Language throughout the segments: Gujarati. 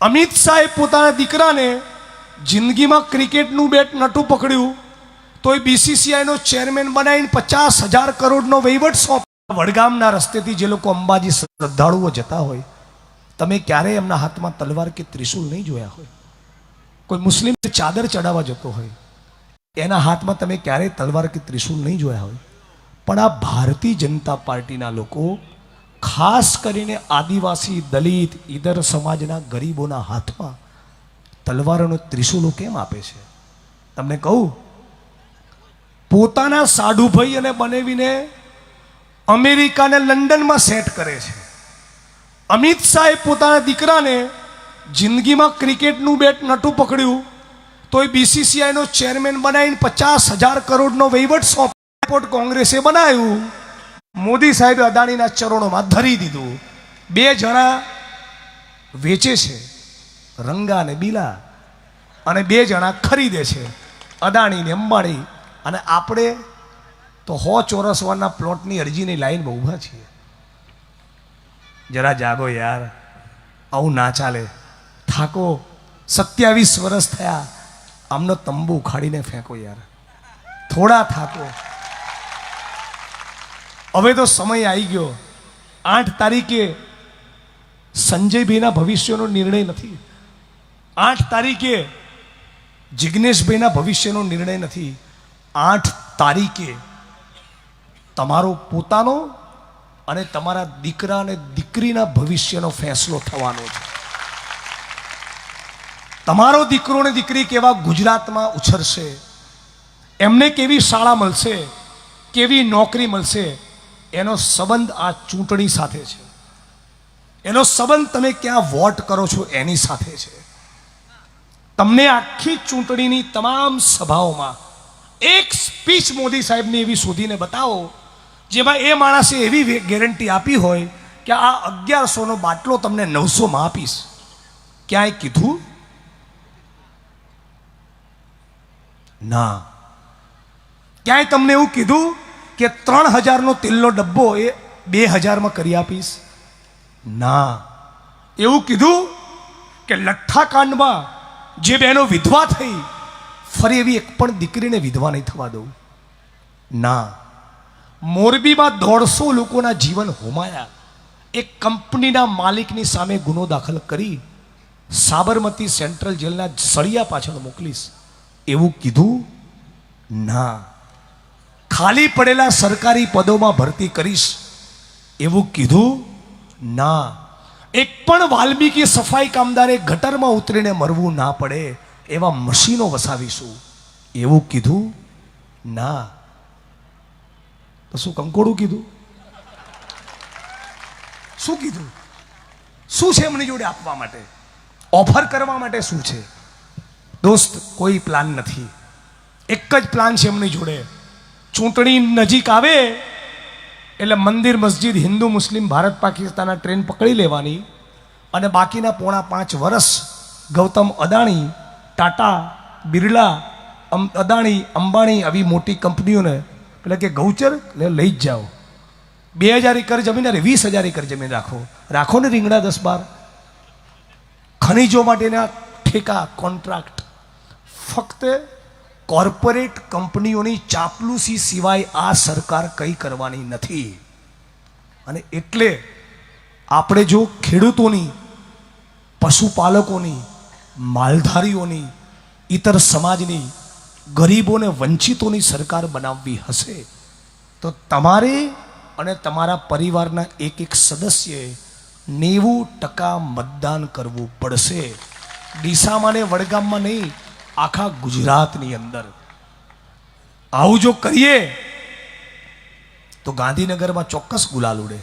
અમિત શાહે પોતાના દીકરાને જિંદગીમાં ક્રિકેટનું બેટ નટું પકડ્યું તો એ બીસીસીઆઈનો ચેરમેન બનાવીને પચાસ હજાર કરોડનો વહીવટ સોંપ વડગામના રસ્તેથી જે લોકો અંબાજી શ્રદ્ધાળુઓ જતા હોય, તમે ક્યારેય એમના હાથમાં તલવાર કે ત્રિશુલ નહીં જોયા હોય. કોઈ મુસ્લિમ ચાદર ચડાવવા જતો હોય, એના હાથમાં તમે ક્યારેય તલવાર કે ત્રિશુલ નહીં જોયા હોય. પણ આ ભારતીય જનતા પાર્ટીના લોકો ખાસ કરીને આદિવાસી દલિત ઈદર સમાજના ગરીબોના હાથમાં તલવારોનું ત્રિશુલો કેમ આપે છે? તમને કહું? પોતાના સાડુભાઈ અને બનાવીને અમેરિકાને લંડનમાં સેટ કરે છે. અમિત શાહે પોતાના દીકરાને જિંદગીમાં ક્રિકેટનું બેટ નટું પકડ્યું તો એ બીસીસીઆઈનો ચેરમેન બનાવીને પચાસ હજાર કરોડનો વહીવટ સોંપ કોંગ્રેસે બનાવ્યું. મોદી સાહેબે અદાણીના ચરણોમાં ધરી દીધું. બે જણા વેચે છે, રંગા અને બીલા, અને બે જણા ખરીદે છે અદાણી ને અંબાણી. અને આપણે તો હો ચોરસવાના પ્લોટની અરજીની લાઈનમાં ઊભા છીએ. જરા જાગો યાર, આવું ના ચાલે. થાકો, સત્યાવીસ વર્ષ થયા, આમનો તંબુ ઉખાડીને ફેંકો યાર. થોડા થાકો. હવે તો સમય આવી ગયો. આઠ તારીખે સંજયભાઈના ભવિષ્યનો નિર્ણય નથી. આઠ તારીખે જિજ્ઞેશભાઈના ભવિષ્યનો નિર્ણય નથી. આઠ તારીખે તમારો પોતાનો અને તમારા દીકરા અને દીકરીના ભવિષ્યનો ફેંસલો થવાનો છે. તમારો દીકરો અને દીકરી કેવા ગુજરાતમાં ઉછરશે? એમને કેવી શાળા મળશે? કેવી નોકરી મળશે? એનો સંબંધ આ ચૂંટણી સાથે છે. એનો સંબંધ તમે ક્યાં વોટ કરો છો એની સાથે છે. તમને આખી ચૂંટણીની તમામ સભાઓમાં એક સ્પીચ મોદી સાહેબની એવી શોધીને બતાવો, જેમાં એ માણસે એવી ગેરંટી આપી હોય કે આ અગિયારસોનો બાટલો તમને નવસોમાં આપીશ. ક્યાંય કીધું? ના. ક્યાંય તમને એવું કીધું? કે ત્રણ હજારનો તેલનો ડબ્બો એ બે હજારમાં કરી આપીશ. ના. એવું કીધું કે લઠ્ઠાકાંડમાં જે બહેનો વિધવા થઈ, ફરી એવી એક પણ દીકરીને વિધવા નહીં થવા દઉં. ના. મોરબીમાં દોઢસો લોકોના જીવન હોમાયા. એક કંપનીના માલિકની સામે ગુનો દાખલ કરી, સાબરમતી સેન્ટ્રલ જેલના સળિયા પાછળ મોકલીશ. એવું કીધું? ના. ખાલી પડેલા સરકારી પદોમાં ભરતી કરીશ. એવું કીધું? ના. એક પણ વાલ્મીકી સફાઈ કામદારે ગટરમાં ઉતરીને મરવું ના પડે એવા મશીનો વસાવીશું. એવું કીધું? ના. તો શું કંકોડું કીધું? શું કીધું? શું છે એમની જોડે આપવા માટે? ઓફર કરવા માટે શું છે? દોસ્ત, કોઈ પ્લાન નથી. એક જ પ્લાન છે એમની જોડે. ચૂંટણી નજીક આવે, એટલે મંદિર, મસ્જિદ, હિન્દુ, મુસ્લિમ, ભારત, પાકિસ્તાનના ટ્રેન પકડી લેવાની અને બાકીના પોણા પાંચ વર્ષ ગૌતમ અદાણી, ટાટા, બિરલા અદાણી, અંબાણી આવી મોટી કંપનીઓને એટલે કે ગૌચર લઈ જ જાઓ. બે હજાર એકર જમીન અરે વીસ હજાર એકર જમીન રાખો. રાખો ને રીંગણા દસ બાર. ખનીજો માટેના ઠેકા, કોન્ટ્રાક્ટ. ફક્ત કોર્પોરેટ કંપનીઓની ચાપલુસી સિવાય આ સરકાર કંઈ કરવાની નથી. અને એટલે આપણે જો ખેડૂતોની, પશુપાલકોની, માલધારીઓની ઇતર સમાજની, ગરીબોને વંચિતોની સરકાર બનાવવી હશે, તો તમારે અને તમારા પરિવારના એક એક સદસ્યએ નેવું ટકા મતદાન કરવું પડશે. ડીસામાં ને વડગામમાં નહીં આખા ગુજરાતની અંદર. આવું જો કરીએ, તો ગાંધીનગરમાં ચોક્કસ ગુલાલ ઉડે.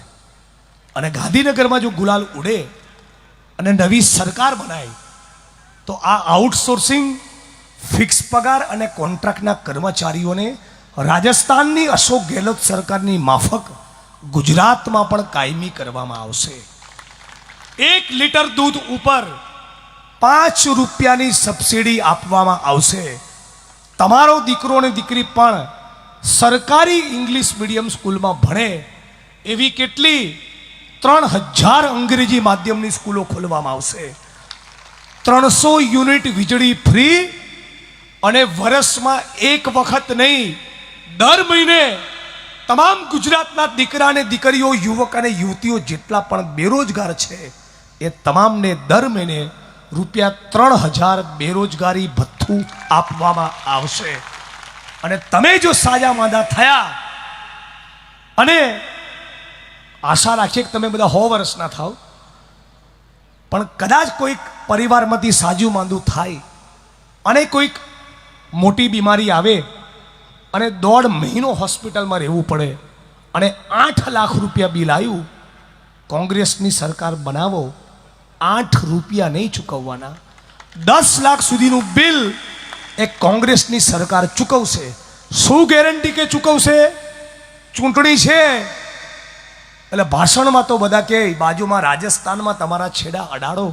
અને ગાંધીનગરમાં જો ગુલાલ ઉડે અને નવી સરકાર બનાય, તો આ આઉટસોર્સિંગ, ફિક્સ પગાર અને કોન્ટ્રાક્ટના કર્મચારીઓને રાજસ્થાનની અશોક ગેહલોત સરકારની માફક ગુજરાતમાં પણ કાયમી કરવામાં આવશે. એક લીટર દૂધ ઉપર પાંચ રૂપિયાની સબસિડી આપવામાં આવશે. તમારો દીકરો અને દીકરી પણ સરકારી ઇંગ્લિશ મીડિયમ સ્કૂલમાં ભણે એવી કેટલી ત્રણ હજાર અંગ્રેજી માધ્યમની સ્કૂલો ખોલવામાં આવશે. ત્રણસો યુનિટ વીજળી ફ્રી અને વર્ષમાં એક વખત નહીં, દર મહિને તમામ ગુજરાતના દીકરા અને દીકરીઓ, યુવક અને યુવતીઓ જેટલા પણ બેરોજગાર છે, એ તમામને દર મહિને રૂપિયા ત્રણ હજાર બેરોજગારી ભથ્થું આપવામાં આવશે. અને તમે જો સાજા માંદા થયા, અને આશા રાખીએ કે તમે બધા સો વર્ષના થાવ, પણ કદાચ કોઈક પરિવારમાંથી સાજું માંદું થાય, અને કોઈક મોટી બીમારી આવે, અને દોઢ મહિનો હોસ્પિટલમાં રહેવું પડે, અને આઠ લાખ રૂપિયા બિલ આવ્યું, કોંગ્રેસની સરકાર બનાવો આઠ રૂપિયા નહીં ચૂકવવાના. દસ લાખ સુધીનું બિલ એ કોંગ્રેસની સરકાર ચૂકવશે. શું ગેરંટી કે ચૂકવશે? ચૂંટણી છે. એટલે ભાષણમાં તો બધા કે બાજુમાં રાજસ્થાનમાં તમારા છેડા અડાડો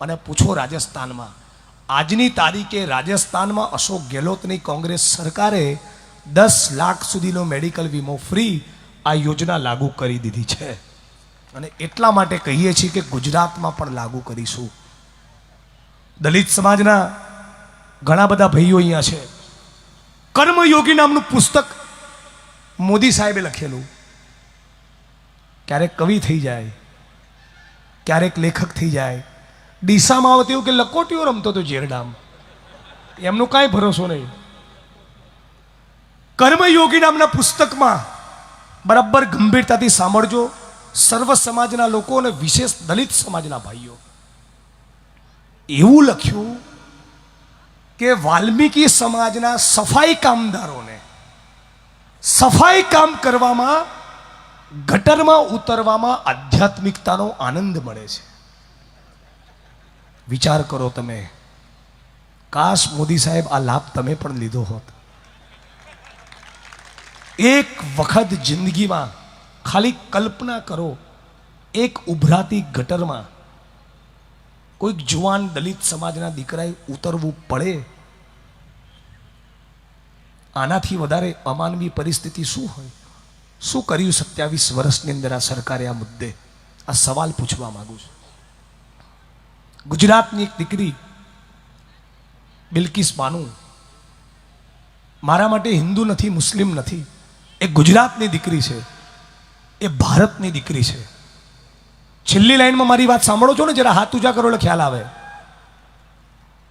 અને પૂછો રાજસ્થાનમાં. આજની તારીખે રાજસ્થાનમાં અશોક ગેહલોતની કોંગ્રેસ સરકારે દસ લાખ સુધીનો મેડિકલ વીમો ફ્રી આ યોજના લાગુ કરી દીધી છે. અને એટલા માટે કહીએ છીએ કે ગુજરાતમાં પણ લાગુ કરીશું. દલિત સમાજના ઘણા બધા ભાઈઓ અહીંયા છે. કર્મયોગી નામનું પુસ્તક મોદી સાહેબે લખેલું. ક્યારેક કવિ થઈ જાય, ક્યારેક લેખક થઈ જાય. ડીસામાં આવતી એવું કે લકોટીઓ રમતો હતો જેરડામ. એમનો કાંઈ ભરોસો નહીં. કર્મયોગી નામના પુસ્તકમાં બરાબર ગંભીરતાથી સાંભળજો. સર્વ સમાજના લોકો અને વિશેષ દલિત સમાજના ભાઈઓ, એવું લખ્યું કે વાલ્મીકી સમાજના સફાઈ કામદારોને, સફાઈ કામ કરવામાં, ગટરમાં ઉતરવામાં આધ્યાત્મિકતાનો આનંદ મળે છે. વિચાર કરો તમે, કાશ મોદી સાહેબ આ લાભ તમે પણ લીધો હોત. એક વખત જિંદગીમાં ખાલી કલ્પના કરો, એક ઉભરાતી ગટરમાં કોઈક જુવાન દલિત સમાજના દીકરાએ ઉતરવું પડે. આનાથી વધારે અમાનવી પરિસ્થિતિ શું હોય? શું કર્યું સત્યાવીસ વર્ષની અંદર આ સરકારે આ મુદ્દે? આ સવાલ પૂછવા માંગુ છું. ગુજરાતની એક દીકરી, બિલકિસ બાનુ, મારા માટે હિન્દુ નથી, મુસ્લિમ નથી, એ ગુજરાતની દીકરી છે. એ ભારતની દીકરી છે. છેલ્લી લાઈનમાં મારી વાત સાંભળો છો ને, જરા હાથ ઉજા કરો એટલે ખ્યાલ આવે.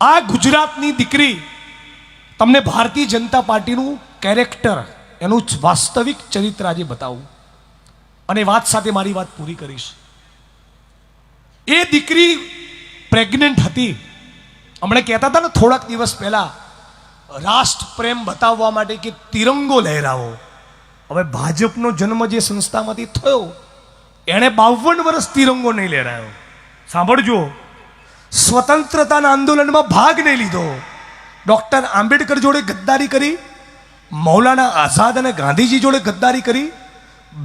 આ ગુજરાતની દીકરી તમને ભારતીય જનતા પાર્ટીનું કેરેક્ટર, એનું વાસ્તવિક ચરિત્ર આજે બતાવું. અને વાત સાથે મારી વાત પૂરી કરીશ. એ દીકરી પ્રેગ્નન્ટ હતી. હમણાં કહેતા હતા ને, થોડાક દિવસ પહેલા રાષ્ટ્ર પ્રેમ બતાવવા માટે કે તિરંગો લહેરાવો. હવે ભાજપનો જન્મ જે સંસ્થામાંથી થયો, એણે બાવન વર્ષ તિરંગો નહીં લહેરાયો. સાંભળજો. સ્વતંત્રતાના આંદોલનમાં ભાગ નહીં લીધો. ડૉક્ટર આંબેડકર જોડે ગદ્દારી કરી, મૌલાના આઝાદ અને ગાંધીજી જોડે ગદ્દારી કરી,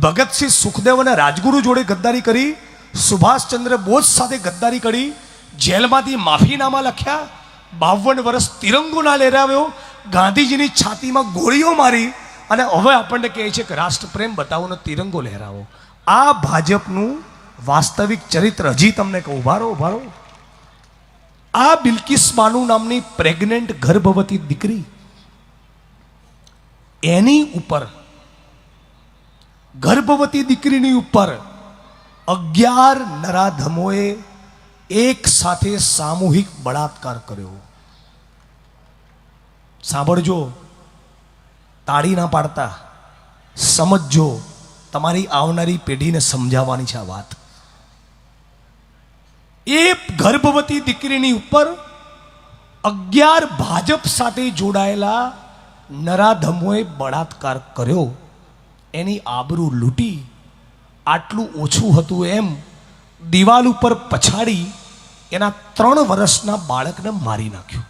ભગતસિંહ સુખદેવ અને રાજગુરુ જોડે ગદ્દારી કરી, સુભાષચંદ્ર બોઝ સાથે ગદ્દારી કરી, જેલમાંથી માફીનામા લખ્યા, બાવન વર્ષ તિરંગો ના લહેરાવ્યો, ગાંધીજીની છાતીમાં ગોળીઓ મારી અને હવે આપણને કહે છે કે રાષ્ટ્રપ્રેમ બતાવો તિરંગો લહેરાવો. આ ભાજપનું વાસ્તવિક ચરિત્ર, હજી તમને કહું, ઉભારો ઉભારો. આ બિલકિસ બાનુ નામની પ્રેગ્નેન્ટ ગર્ભવતી દીકરી, એની ઉપર, ગર્ભવતી દીકરીની ઉપર અગિયાર નરાધમોએ એક સાથે સામૂહિક બળાત્કાર કર્યો. સાંભળજો તાળી ના પાડતા. સમજજો, તમારી આવનારી પેઢીને સમજાવવાની છે આ વાત. એ ગર્ભવતી દીકરીની ઉપર અગિયાર ભાજપ સાથે જોડાયેલા નરાધમોએ બળાત્કાર કર્યો. એની આબરૂ લૂંટી, આટલું ઓછું હતું એમ દિવાલ ઉપર પછાડી એના ત્રણ વર્ષના બાળકને મારી નાખ્યું.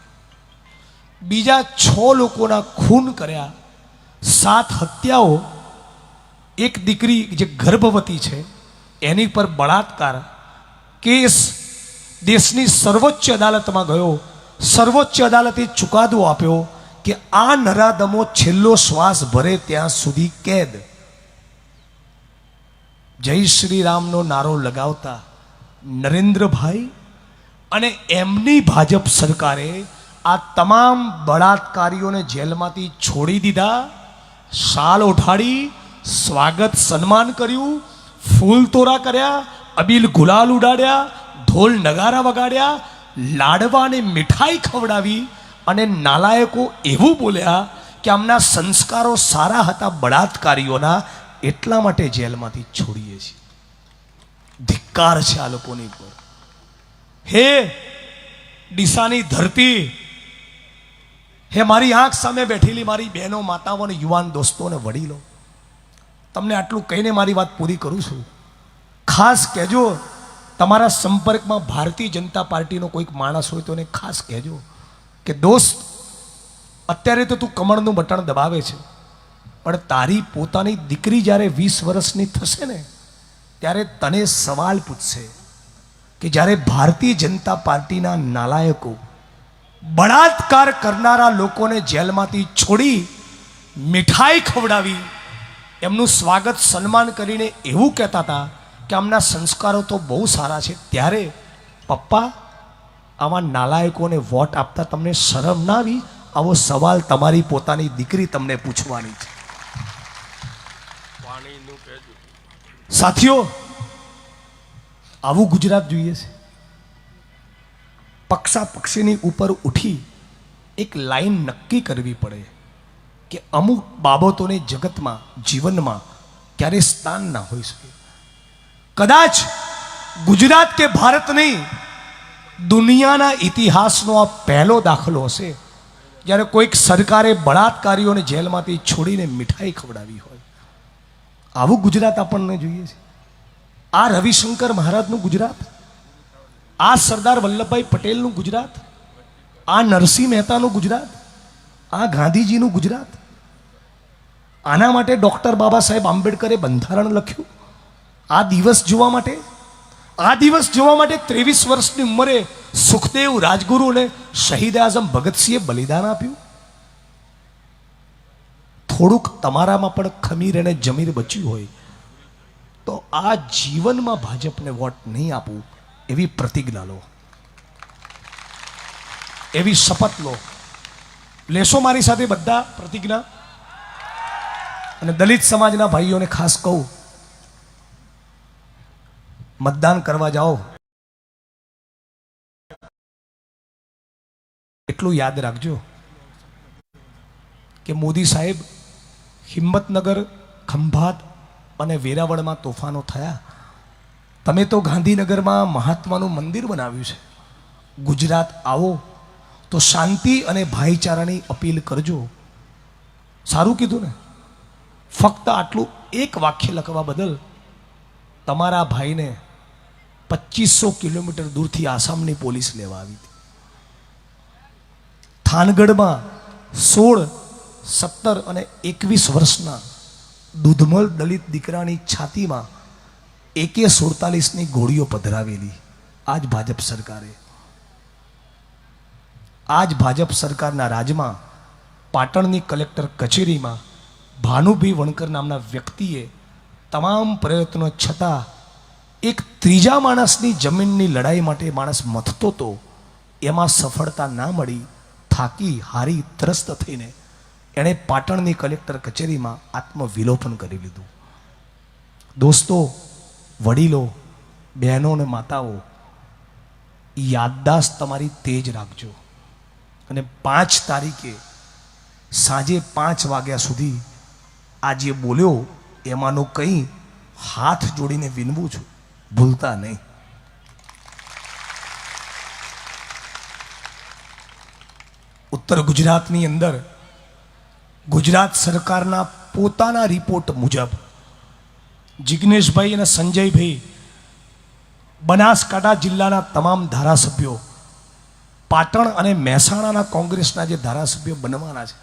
બીજા છ લોકોના ખૂન કર્યા. સાત હત્યાઓ એક દીકરી જે ગર્ભવતી છે, એની પર બળાત્કાર. કેસ દેશની સર્વોચ્ચ અદાલતમાં ગયો. સર્વોચ્ચ અદાલતે ચુકાદો આપ્યો કે આ નરાધમો છેલ્લો શ્વાસ ભરે ત્યાં સુધી કેદ. જય શ્રી રામનો નારો લગાવતા નરેન્દ્રભાઈ અને એમની ભાજપ સરકારે આ તમામ બળાત્કારીઓને જેલમાંથી છોડી દીધા. શાલ ઉઠાડી, સ્વાગત સન્માન કર્યું, ફૂલ તોરા કર્યા, અબીલ ગુલાલ ઉડાડ્યા, ઢોલ નગારા વગાડ્યા લાડવા અને મીઠાઈ ખવડાવી અને નાલાયકો એવું બોલ્યા કે આમના સંસ્કારો સારા હતા બળાત્કારીઓના, એટલા માટે જેલમાંથી છોડીએ છીએ. ધિક્કાર છે આ લોકોની પર હે ડીસાની ધરતી હે, મારી આંખ સામે બેઠેલી મારી બહેનો, માતાઓ અને યુવાન દોસ્તો અને વડીલો, તમને આટલું કહીને મારી વાત પૂરી કરું છું. ખાસ કહેજો, તમારા સંપર્કમાં ભારતીય જનતા પાર્ટીનો કોઈક માણસ હોય તો એને ખાસ કહેજો કે, દોસ્ત, અત્યારે તો તું કમળનું બટણ દબાવે છે, પણ તારી પોતાની દીકરી જ્યારે વીસ વર્ષની થશે ને, ત્યારે તને સવાલ પૂછશે કે જ્યારે ભારતીય જનતા પાર્ટીના નાલાયકો બળાત્કાર કરનારા લોકોને જેલમાંથી છોડી મીઠાઈ ખવડાવી એમનું સ્વાગત સન્માન કરીને એવું કહેતા હતા કે આમના સંસ્કારો તો બહુ સારા છે. ત્યારે પપ્પા આવા નાલાયકોને વોટ આપતા તમને શરમ ના આવી? આવો સવાલ તમારી પોતાની દીકરી તમને પૂછવાની છે. સાથીઓ આવું ગુજરાત જોઈએ છે. પક્ષા પક્ષીની ઉપર ઉઠી એક લાઈન નક્કી કરવી પડે કે અમુક બાબતોને જગતમાં, જીવનમાં ક્યારેય સ્થાન ના હોઈ શકે. કદાચ ગુજરાત કે ભારત નહીં દુનિયાના ઇતિહાસનો આ પહેલો દાખલો હશે, જ્યારે કોઈક સરકારે બળાત્કારીઓને જેલમાંથી છોડીને મીઠાઈ ખવડાવી હોય. આવું ગુજરાત આપણને જોઈએ છે. આ રવિશંકર મહારાજનું ગુજરાત? આ સરદાર વલ્લભભાઈ પટેલનું ગુજરાત, આ નરસિંહ મહેતાનું ગુજરાત, આ ગાંધીજીનું ગુજરાત. આના માટે ડૉક્ટર બાબા સાહેબ આંબેડકરે બંધારણ લખ્યું. આ દિવસ જોવા માટે, આ દિવસ જોવા માટે ત્રેવીસ વર્ષની ઉંમરે સુખદેવ રાજગુરુ અને શહીદ આઝમ ભગતસિંહે બલિદાન આપ્યું. થોડુંક તમારામાં પણ ખમીર અને જમીર બચ્યું હોય, તો આ જીવનમાં ભાજપને વોટ નહીં આપવું. એવી પ્રતિજ્ઞા લો. એવી શપથ લો. લેશો મારી સાથે બધા પ્રતિજ્ઞા? અને દલિત સમાજના ભાઈઓને ખાસ કહું, મતદાન કરવા જાઓ. એટલું યાદ રાખજો કે મોદી સાહેબ હિંમતનગર ખંભાત અને વેરાવળમાં તોફાનો થયા. તમે તો ગાંધીનગરમાં મહાત્માનું મંદિર બનાવ્યું છે. ગુજરાત આવો, તો શાંતિ અને ભાઈચારાની અપીલ કરજો. સારું કીધું ને? ફક્ત આટલું એક વાક્ય લખવા બદલ તમારા ભાઈને પચીસો કિલોમીટર દૂરથી આસામની પોલીસ લેવા આવી હતી. થાનગઢમાં સોળ, સત્તર અને એકવીસ વર્ષના દૂધમલ દલિત દીકરાની છાતીમાં એકે સુડતાલીસની ગોળીઓ પધરાવેલી. આજ ભાજપ સરકારે. આજ ભાજપ સરકારના રાજમાં પાટણની કલેક્ટર કચેરીમાં ભાનુભી વણકર નામના વ્યક્તિએ તમામ પ્રયત્નો છતાં એક ત્રીજા માણસની જમીનની લડાઈ માટે માણસ મથતો તો એમાં સફળતા ના મળી, થાકી, હારી, ત્રસ્ત થઈને એણે પાટણની કલેક્ટર કચેરીમાં આત્મવિલોપન કરી લીધું. દોસ્તો વડીલો, બહેનો અને માતાઓ યાદદાસ્ત તમારી તેજ રાખજો. અને પાંચ તારીખે સાંજે પાંચ વાગ્યા સુધી આ જે બોલ્યો, એમાંનું કંઈ હાથ જોડીને વિનવું છું. ભૂલતા નહીં. ઉત્તર ગુજરાતની અંદર ગુજરાત સરકારના પોતાના રિપોર્ટ મુજબ જિગ્નેશભાઈ અને સંજયભાઈ બનાસકાંઠા જિલ્લાના તમામ ધારાસભ્યો, પાટણ અને મહેસાણાના કોંગ્રેસના જે ધારાસભ્યો બનવાના છે,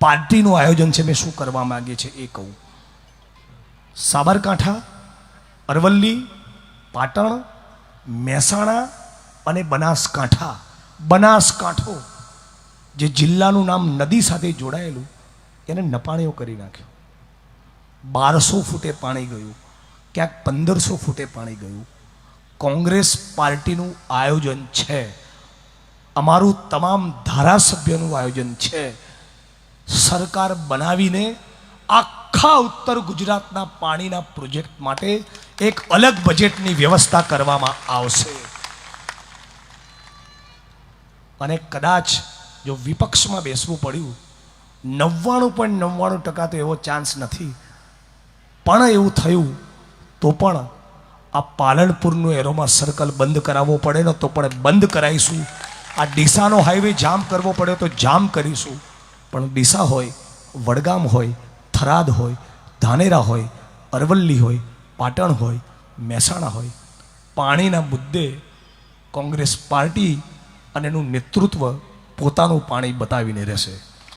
પાર્ટીનું આયોજન છે, મેં શું કરવા માગીએ છીએ એ કહું. સાબરકાંઠા, અરવલ્લી, પાટણ, મહેસાણા અને બનાસકાંઠા, બનાસકાંઠો, જે જિલ્લાનું નામ નદી સાથે જોડાયેલું, એને નપાણીઓ કરી નાખ્યો. બારસો ફૂટે પાણી ગયું, ક્યાંક પંદરસો ફૂટે પાણી ગયું. કોંગ્રેસ પાર્ટીનું આયોજન છે. અમારું તમામ ધારાસભ્યનું આયોજન છે. સરકાર બનાવીને આખા ઉત્તર ગુજરાતના પાણીના પ્રોજેક્ટ માટે એક અલગ બજેટની વ્યવસ્થા કરવામાં આવશે. અને કદાચ જો વિપક્ષમાં બેસવું પડ્યું, નવ્વાણું પણ નવ્વાણું ટકા તો એવો ચાન્સ નથી. પણ એવું થયું, તો પણ આ પાલનપુરનું એરોમાં સર્કલ બંધ કરાવવો પડે ને તો પણ બંધ કરાવીશું આ ડીસાનો હાઈવે જામ કરવો પડે તો જામ કરીશું. પણ ડીસા હોય, વડગામ હોય, થરાદ હોય, ધાનેરા હોય, અરવલ્લી હોય, પાટણ હોય, મહેસાણા હોય. પાણીના મુદ્દે કોંગ્રેસ પાર્ટી અને એનું નેતૃત્વ પોતાનું પાણી બતાવીને રહેશે.